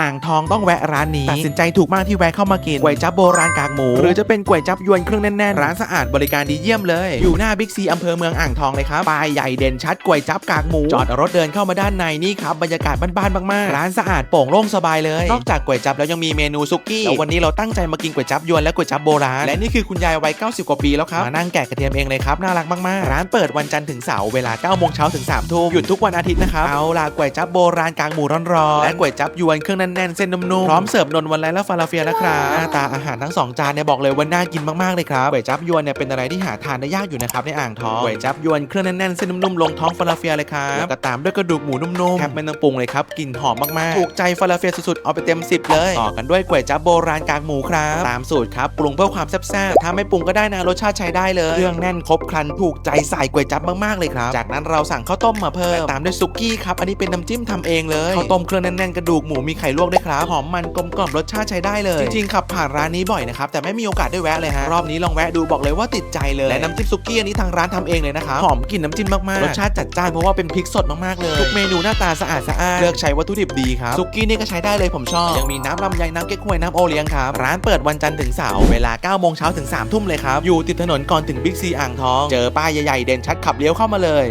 อ่างทองต้องแวะร้านนี้ตัดสินใจถูกมากที่แวะเข้ามากินก๋วยจั๊บโบราณกากหมู หรือจะเป็นก๋วยจั๊บยวนเครื่องแน่นๆร้านสะอาดบริการดีเยี่ยมเลย อยู่หน้าบิ๊กซีอำเภอเมืองอ่างทองเลยครับป้ายใหญ่เด่นชัดก๋วยจั๊บกากหมู จอดรถเดินเข้ามาด้านในนี่ครับบรรยากาศบ้านๆมากๆร้านสะอาดโปร่งโล่งสบายเลย นอกจากก๋วยจั๊บแล้วยังมีเมนูซุกี้แล้ววันนี้เราตั้งใจมากินก๋วยจั๊บยวนและก๋วยจั๊บโบราณและนี่คือคุณยายวัย90 กว่าปีแล้วครับมานั่งแกะกระเทียมเองเลยครับน่ารักมากๆ ร้านเปิดวันจันทร์ถึงเสาร์เวลา9โมงเช้าถึง3ทุ่มหยุดทุกวันอาทิตย์นะครับเอาล่ะก๋วยจั๊บโบราณกากหมูร้อนๆและก๋วยจั๊บยวนเครื่องแน่นๆ เส้นนุ่มๆ พร้อมเสิร์ฟนนวันไรและฟาลาเฟียนะครับหน้าตาอาหารทั้งสองจานเนี่ยบอกเลยว่าน่ากินมากๆเลยครับก๋วยจั๊บยวนเนี่ยเป็นอะไรที่หาทานได้ยากอยู่นะครับในอ่างทองก๋วยจั๊บยวนเครื่องแน่นๆเส้นนุ่มๆลงท้องฟาลาเฟียเลยครับแล้วก็ตามด้วยกระดูกหมูนุ่มๆแทบไม่ต้องปรุงเลยครับกลิ่นหอมมากๆถูกใจฟาลาเฟียสุดๆเอาไปเต็ม 10 เลยต่อกันด้วยก๋วยจั๊บโบราณกากหมูครับตามสูตรครับปรุงเพื่อความแซ่บๆถ้าไม่ปรุงก็ได้นะรสชาติใช้ได้เลยเครื่องแน่นครบครันถูกใจใส่ก๋วยจั๊บมากๆเลยครับจากนั้นเราสั่งข้าวต้มมาเพิ่มและตามด้วยซุกี้ครับอันนี้เป็นน้ำจิ้มทำเองเลยข้าวต้มเครื่องแน่นๆกระดูกหมูมีไข่ลวกด้วยครับ หอมมันกลมกล่อมรสชาติใช้ได้เลย จริงๆขับผ่านร้านนี้บ่อยนะครับ แต่ไม่มีโอกาสได้แวะเลยฮะ รอบนี้ลองแวะดูบอกเลยว่าติดใจเลย และน้ำจิ้มซุกี้อันนี้ทางร้านทำเองเลยนะครับ หอมกลิ่นน้ำจิ้มมากๆ รสชาติจัดจ้านเพราะว่าเป็นพริกสดมากๆเลย ทุกเมนูหน้าตาสะอาดสะอาด เลือกใช้วัตถุดิบดีครับ ซุกี้นี่ก็ใช้ได้เลยผมชอบ ยังมีน้ำลำไยน้ำเก๊กฮวยน้ำโอเลี้ยงครับ ร้านเปิดวันจันทร์ถึงเสาร์ เวลา9โมงเช้าถึง3ทุ่มเลยครับ อยู่ติดถนนก่อนถึงบิ๊กซีอ่างทอง เจอป้ายใหญ่ๆเด่นชัดขับเลี้ยวเข้ามาเลย